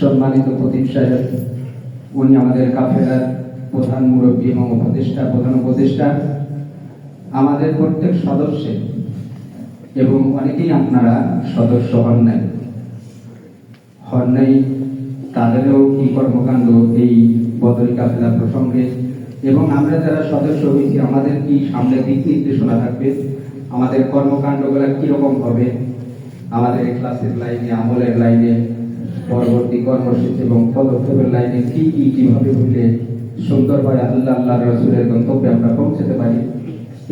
সম্মানিত প্রদীপ সাহেব, উনি আমাদের কাফেলার প্রধান মুরব্বী এবং উপদেষ্টা, প্রধান উপদেষ্টা। আমাদের প্রত্যেক সদস্যের এবং অনেকেই আপনারা সদস্য হন নাই। হন নাই তাদেরও কি কর্মকাণ্ড এই বদল কাফেলা প্রসঙ্গে? এবং আমরা যারা সদস্য হয়েছি, আমাদের কি সামনে দিক নির্দেশনা থাকবে? আমাদের কর্মকাণ্ডগুলো কীরকম হবে? আমাদের ক্লাসের লাইনে, আমলের লাইনে পরবর্তী কর্মসূচি এবং পদক্ষেপের লাইনে কি কি কীভাবে হইলে সুন্দরভাবে আল্লাহ আল্লাহ রসুলের গন্তব্যে আমরা পৌঁছাতে পারি।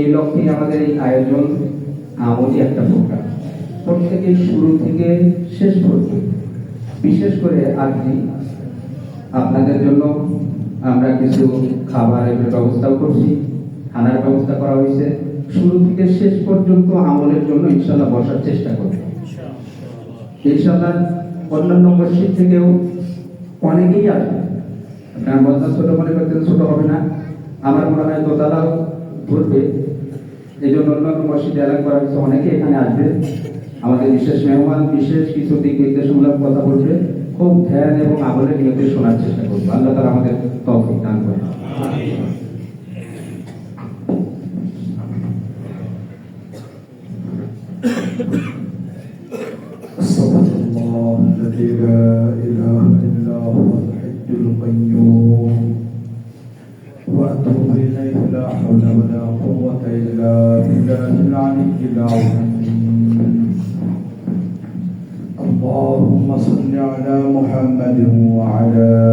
এই লক্ষ্যে আমাদের এই আয়োজন আমলই একটা প্রোগ্রাম। প্রত্যেকের শুরু থেকে শেষ পর্যন্ত বিশেষ করে আজকে আপনাদের জন্য আমরা কিছু খাবারের ব্যবস্থাও করছি খানার ব্যবস্থা করা হয়েছে। শুরু থেকে শেষ পর্যন্ত আমলের জন্য ইনশাল্লাহ বসার চেষ্টা করব। ইনশাল্লাহ অন্যান্য মসজিদ থেকেও অনেকেই আসবে। আপনার বদলা ছোট মনে করতেন ছোট হবে না। আমার মনে হয় দোতলাও ঘুরবে। এই জন্য অন্যান্য মসজিদ এলাকা করা হয়েছে। অনেকে এখানে আসবে। আমাদের বিশেষ মেহমান, বিশেষ কিছু দিক নির্দেশমূলক কথা বলবে। খুব ধ্যান এবং আমলের নিয়তে শোনার চেষ্টা করব। আল্লাহ তারা আমাদের তৌফিক দান করে 买的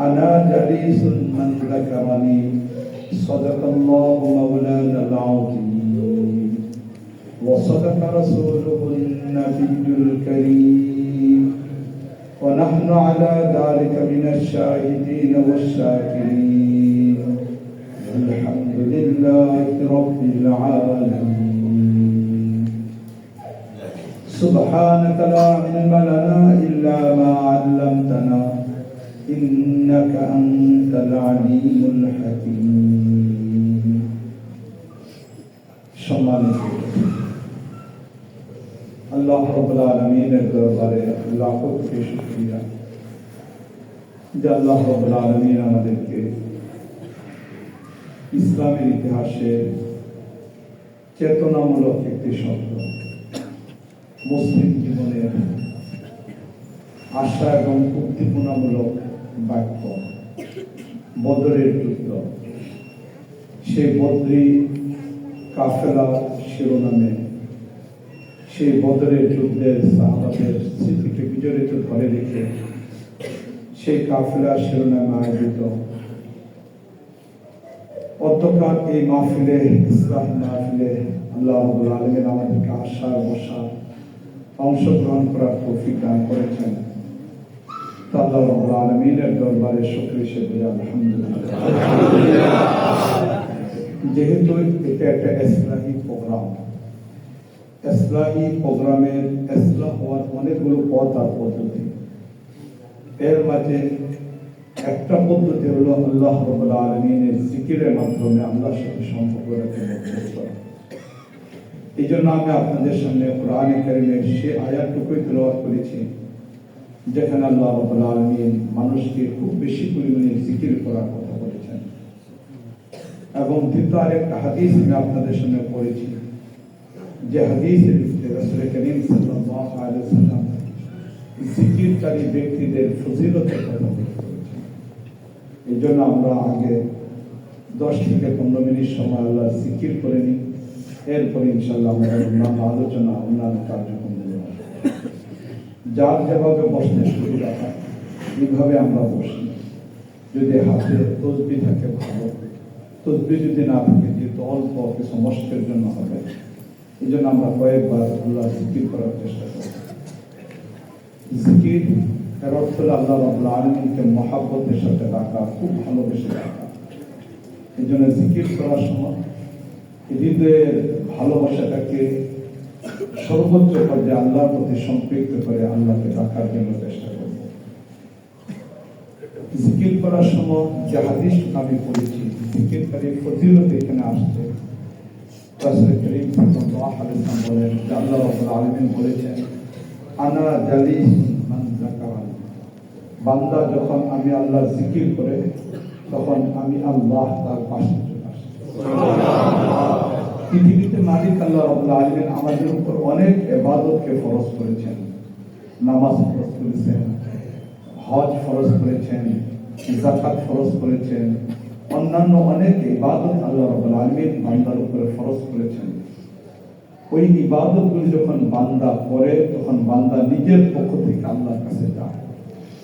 أنا جليس من ذكرني. صدق الله مولانا العظيم. وصدق رسوله النبي الكريم. ونحن على ذلك من الشاهدين والشاكرين. والحمد لله رب العالمين. سبحانك لا علم لنا إلا ما علمتنا. إنك أنت العليم الحكيم সম্মানিত আল্লাহ রব্বুল আলমিনের দরবারে লাখো কোটি শুকরিয়া যে আল্লাহ রব্বুল আলমিন আমাদেরকে ইসলামের ইতিহাসে চেতনামূলক একটি শব্দ মুসলিম জীবনের আশা এবং উদ্দীপনামূলক বাক্য বদরের যুদ্ধ। সেই বদ্রী কাফেলা শিরোনামে। সেই বদরের যুদ্ধের সাহাবাদের স্মৃতিকে বিজড়িত ধরে রেখে সেই কাফেলা শিরোনামে আয়োজিত। অধ্যকার এই মাহফিলে, ইসলাম মাহফিলে আল্লাহ আলমের আমাদেরকে আশা বসা অংশগ্রহণ করার তৌফিক দান করেছেন। যেহেতু অনেকগুলো পথ আর পদ্ধতি। এর মাঝে একটা পদ্ধতি হলো আল্লাহ রবুল আলমিনের জিকিরের মাধ্যমে আল্লাহর সাথে সম্পর্ক রেখে মজবুত করা এই জন্য আমি আপনাদের সামনে কোরআনে কারিমের সে আয়াতটুকুই তেলাওয়াত করেছি। যেখানে আল্লাহ রবুল আলমিন মানুষকে খুব বেশি পরিমাণে জিকির করার কথা বলেছেন। এবং দ্বিতীয় আরেকটা হাদিস আমি আপনাদের সামনে পড়েছি। যে হাদিসের ভিতরে রাসূল করিম ওয়াসাল্লাম জিকিরকারী ব্যক্তিদের ফজিলতের কথা এই জন্য আমরা আগে দশ থেকে পনেরো মিনিট সময় আল্লাহ জিকির করে নিই। এরপরে ইনশাল্লাহ আমরা আলোচনা, অন্যান্য কার্যক্রম যার যেভাবে বসতে সুবিধা হয়, এইভাবে আমরা বসি। যদি হাতে তসবি থাকে ভালো, তসবি যদি না থাকে, যেহেতু অল্প, কিছু মস্কের জন্য হবে। এই জন্য আমরা কয়েকবার আল্লাহ জিকির করার চেষ্টা করি। জিকির এর অর্থ হলো আল্লাহ রাব্বুল আলমিনকে মহাব্বতের সাথে ডাকা খুব ভালোবেসে ডাকা এই জন্য জিকির করার সময় হৃদয়ের ভালোবাসাটাকে সর্বোচ্চ পর্যায়ে আল্লাহর প্রতি সম্পৃক্ত করে আল্লাহকে ডাকার জন্য চেষ্টা করব। জিকির করার সময় যে হাদিস আমি পড়েছি জিকিরকারী ফজিলত এখানে আসছে। রাসূল করিম সাল্লাল্লাহু আলাইহি ওয়াসাল্লাম বলেন আল্লাহ রাব্বুল আলামিন বলেছেন আনা জালিস মান যাকারানি বান্দা যখন আমি আল্লাহ জিকির করে তখন আমি আল্লাহ তার পাশে চলে আসি পৃথিবীতে মালিক আল্লাহ রাব্বুল আলামিন আমাদের উপর অনেক ইবাদতকে ফরজ করেছেন। নামাজ ফরজ করেছেন, হজ ফরজ করেছেন, যাকাত ফরজ করেছেন, অন্যান্য অনেক ইবাদত আল্লাহ রাব্বুল আলামিন বান্দার উপরে ফরজ করেছেন। ওই ইবাদতগুলি যখন বান্দা করে, তখন বান্দা নিজের পক্ষ থেকে আল্লাহর কাছে যায়।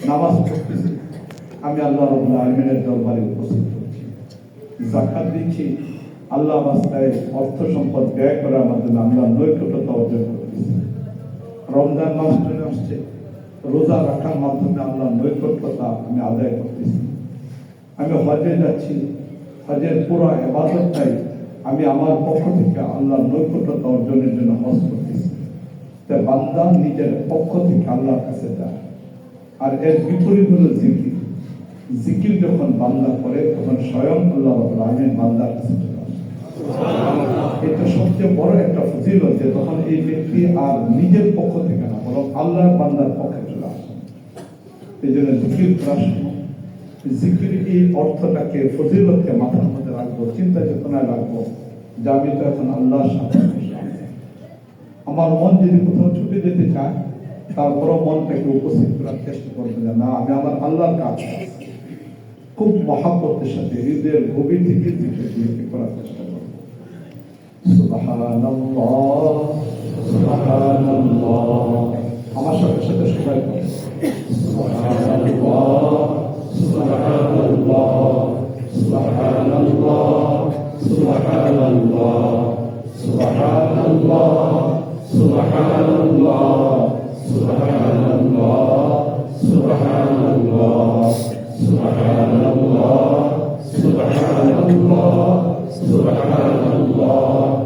নামাজ আমি আল্লাহ রাব্বুল আলামিনের দরবারে উপস্থিত হচ্ছি। যাকাত দিচ্ছি। আল্লাহ রাস্তায় অর্থ সম্পদ ব্যয় করার মাধ্যমে আমরা নৈকট্যতা অর্জন করতেছি। রমজান মাস চলে আসছে। রোজা রাখার মাধ্যমে আল্লাহ নৈকট্যতা আমি আদায় করতেছি। আমি হজে যাচ্ছি। হজের পুরো এবাদতটাই আমি আমার পক্ষ থেকে আল্লাহ নৈকট্যতা অর্জনের জন্য হজ করতেছি। তাই বান্দা নিজের পক্ষ থেকে আল্লাহর কাছে যায়। আর এর বিপরীত হলো জিকির। জিকির যখন বান্দা করে, তখন স্বয়ং আল্লাহ আলামিন বান্দার কাছে এটা সবচেয়ে বড় একটা ফজিলত যে তখন এই ব্যক্তি আর নিজের পক্ষ থেকে না, বরং আল্লাহর বান্দার পক্ষে চলে আসে। এই জন্য জিকির করার জিকির এই অর্থটাকে, ফজিলতকে মাথার মধ্যে রাখব, চিন্তা চেতনায় রাখব যে আমি তো এখন আল্লাহর সাথে আমার মন যদি কোথাও ছুটে যেতে চায় তারপরও মনটাকে উপস্থিত করার চেষ্টা করবে যে না, আমি আমার আল্লাহর কাজ। খুব মহাব্বতের সাথে, হৃদয়ের গভীর থেকে করার চেষ্টা করবো সুবহানাল্লাহ সুবহানাল্লাহ আমার সাথে সাথে সবাই বলে, সুবহানাল্লাহ সুবহানাল্লাহ সুবহানাল্লাহ সুবহানাল্লাহ সুবহানাল্লাহ সুবহানাল্লাহ সুবহানাল্লাহ সুবহানাল্লাহ সুবহানাল্লাহ সুবহানাল্লাহ سبحان الله.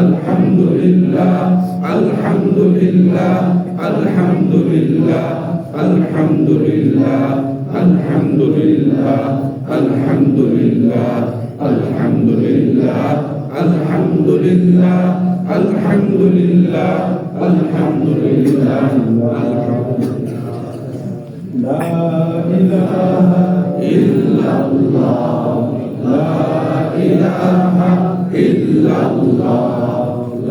الحمد لله الحمد لله الحمد لله الحمد لله الحمد لله الحمد لله الحمد لله الحمد لله الحمد لله الحمد لله لا إله إلا الله لا إله إلا الله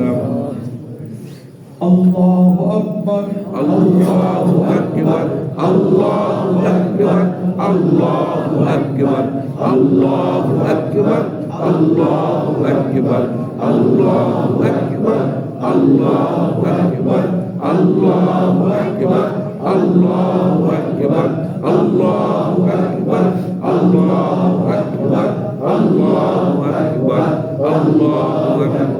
وسلم الله أكبر الله أكبر الله أكبر الله أكبر الله أكبر الله أكبر الله أكبر الله أكبر الله أكبر الله أكبر الله أكبر الله أكبر الله أكبر الله أكبر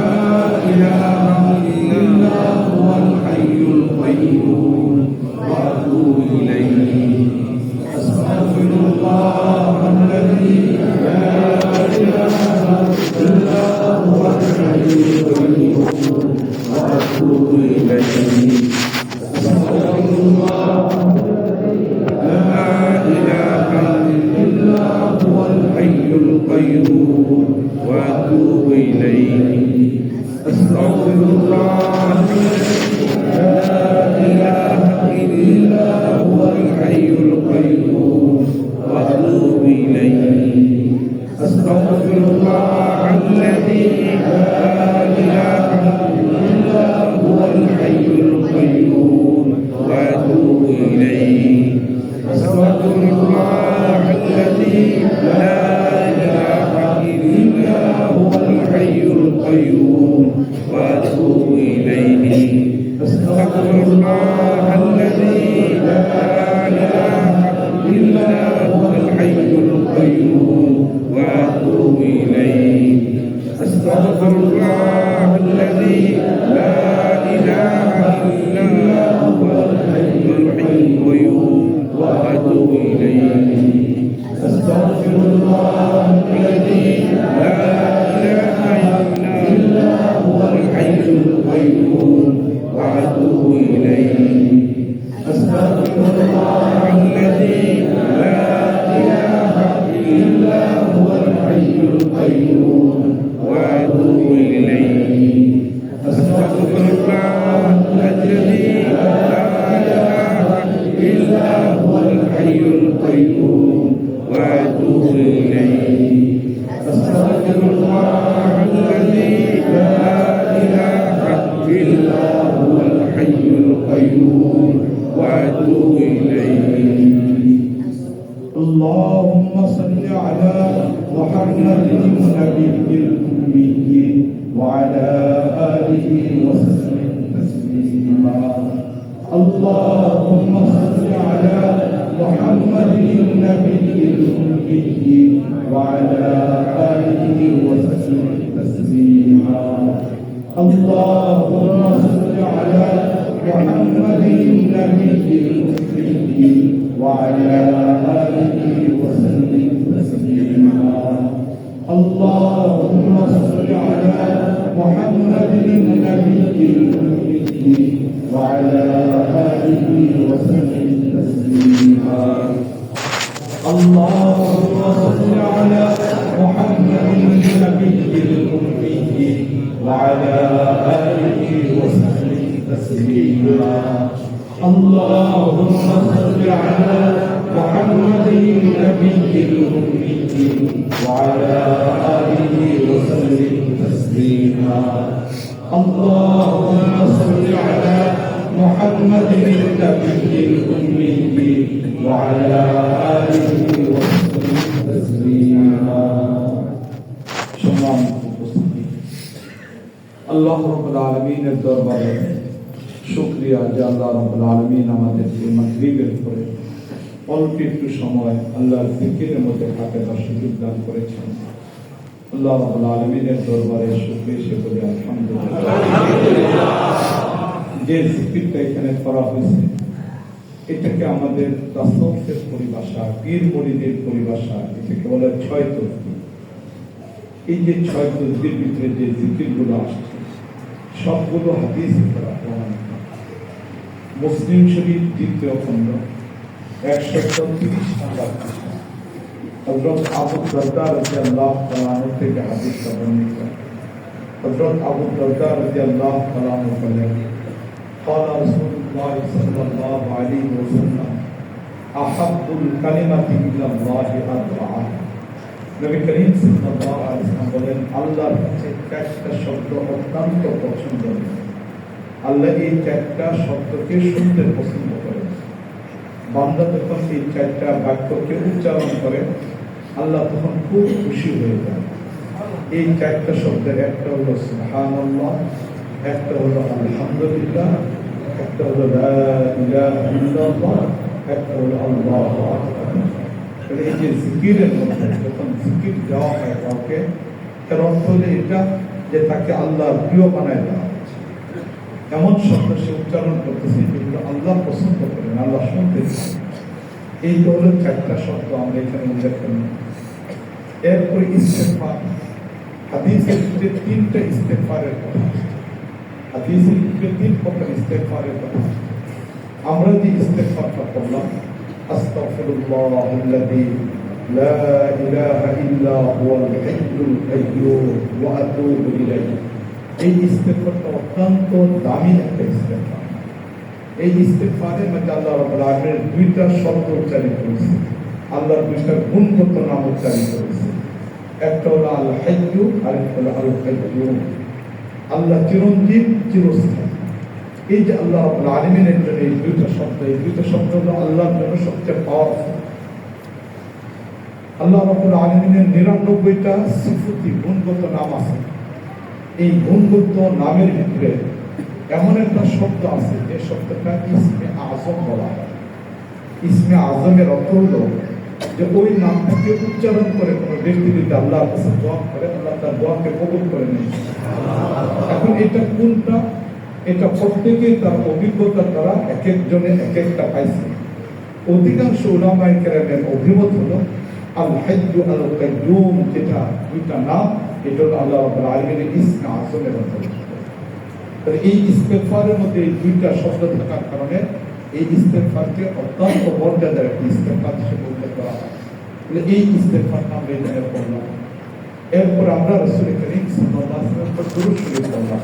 Amen. القيوم وأتوب إليه. اللهم صل على محمد النبي الأمي وعلى آله وسلم تسليما. اللهم صل على محمد النبي الأمي وعلى آله وسلم تسليما. اللهم صل على محمد النبي الأمي وعلى آله وسلم تسليما اللهم صل على محمد النبي الأمي وعلى آله وسلم تسليما اللهم صل على محمد النبي الأمي وعلى آله وسلم تسليما. اللهم صل على محمد النبي الأمي وعلى آله وسلم تسليما. اللهم صل على محمد النبي الأمي وعلى آله وسلم تسليما. شكرا الله رب العالمين الدربار শুক্রিয়া যে আল্লাহ রব্বুল আলমিন আমাদেরকে মাগরিবের পরে অল্প একটু সময় আল্লাহর জিকিরের মধ্যে কাটাবার সুযোগ দান করেছেন। আল্লাহ রব্বুল আলমিনের দরবারে শুক্রিয়া সে বলে আলহামদুলিল্লাহ। যে জিকিরটা এখানে করা হয়েছে, এটাকে আমাদের তাসফের পরিভাষা, পীর মরিদের পরিভাষা, এটাকে বলে ছয় তসবি এই যে ছয় তসবির ভিতরে যে জিকিরগুলো আসছে, সবগুলো হাদিস দ্বারা প্রমাণিত মুসলিম শরীফ দ্বিতীয় খণ্ড একশো তিরিশ নাম্বার পৃষ্ঠা। হযরত আবু দরদা রাদিয়াল্লাহু তাআলা আনহু থেকে হাদিসটা বর্ণিত হযরত আবু দরদা রাদিয়াল্লাহু তাআলা আনহু বলেন قال رسول الله صلى الله عليه وسلم أحب الكلمة إلى الله أربعة নবী করিম সাল্লাল্লাহু আলাইহি ওয়াসাল্লাম বলেন আল্লাহর কাছে চারটা শব্দ অত্যন্ত পছন্দ আল্লাহ এই চারটা শব্দকে শুনতে পছন্দ করেন। বান্দা যখন এই চারটা বাক্যকে উচ্চারণ করে, আল্লাহ তখন খুব খুশি হয়ে যায়। এই চারটা শব্দের একটা হলো সুবহানাল্লাহ, একটা হলো আলহামদুলিল্লাহ, একটা হলো একটা হলো আল্লাহ এই যে জিকিরের মধ্যে যখন জিকির দেওয়া হয় কাউকে তার অর্থ হলো এটা যে তাকে আল্লাহর প্রিয় বানায় দেওয়া এমন শব্দ সে উচ্চারণ করতেছে যেগুলো আল্লাহ পছন্দ করেন, আল্লাহ শুনতে। এই তো চারটা শব্দ আমরা এখানে উল্লেখ করলাম এরপরে ইস্তেফার হাদিসের ভিতরে তিনটা ইস্তেফারের কথা। হাদিসের ভিতরে তিন প্রকার ইস্তেফারের কথা আমরা যে ইস্তেফারটা করলাম আস্তাগফিরুল্লাহ আল্লাযী ইলাহা ইল্লা হুয়াল হাইয়ুল কাইয়্যুম ওয়া আতুবু ইলাইহি এই ইস্তেফারটা অত্যন্ত দামি একটা ইস্তেফার এই ইস্তেফারের মধ্যে আল্লাহ রাব্বুল আলামিনের দুইটা শব্দ উচ্চারিত হয়েছে আল্লাহর দুইটা গুণগত নাম উচ্চারিত হয়েছে একটা হলো আল হাইয়্যু আর একটা হলো আল কাইয়্যুম আল্লাহ চিরঞ্জীব, চিরস্থায়ী। এই যে আল্লাহ রাব্বুল আলামিনের জন্য এই দুইটা শব্দ, এই দুইটা শব্দ হলো আল্লাহর জন্য সবচেয়ে পাওয়ারফুল আল্লাহ রাব্বুল আলামিনের নিরানব্বইটা সিফতি গুণগত নাম আছে। এই বন্ধুত্ব নামের ভিতরে এমন একটা শব্দ আছে, যে শব্দটা ইসমে আজম বলা হয়। ইসমে আজমের অর্থ হল যে ওই নামটাকে উচ্চারণ করে কোনো ব্যক্তি যদি আল্লাহর কাছে দোয়া করে, আল্লাহ তার দোয়াকে কবুল করে নেয়। এখন এটা কোনটা? এটা প্রত্যেকে তার অভিজ্ঞতা দ্বারা এক একজনে এক একটা পাইছে। অধিকাংশ ওলামাই কেরামের অভিমত হলো আল হাজ্জু আল কাইয়ুম যেটা দুইটা নাম এটা হলো আল্লাহ আলামিনের আসলে তাহলে এই ইস্তেফারের মধ্যে এই দুইটা শব্দ থাকার কারণে এই ইস্তেফারকে অত্যন্ত মর্যাদার একটি ইস্তেফার হিসেবে উল্লেখ করা হয়। এই ইস্তেগফারটা আমরা এখানে করলাম এরপর আমরা রসুল করিম সাল্লাল্লাহু শুরু করলাম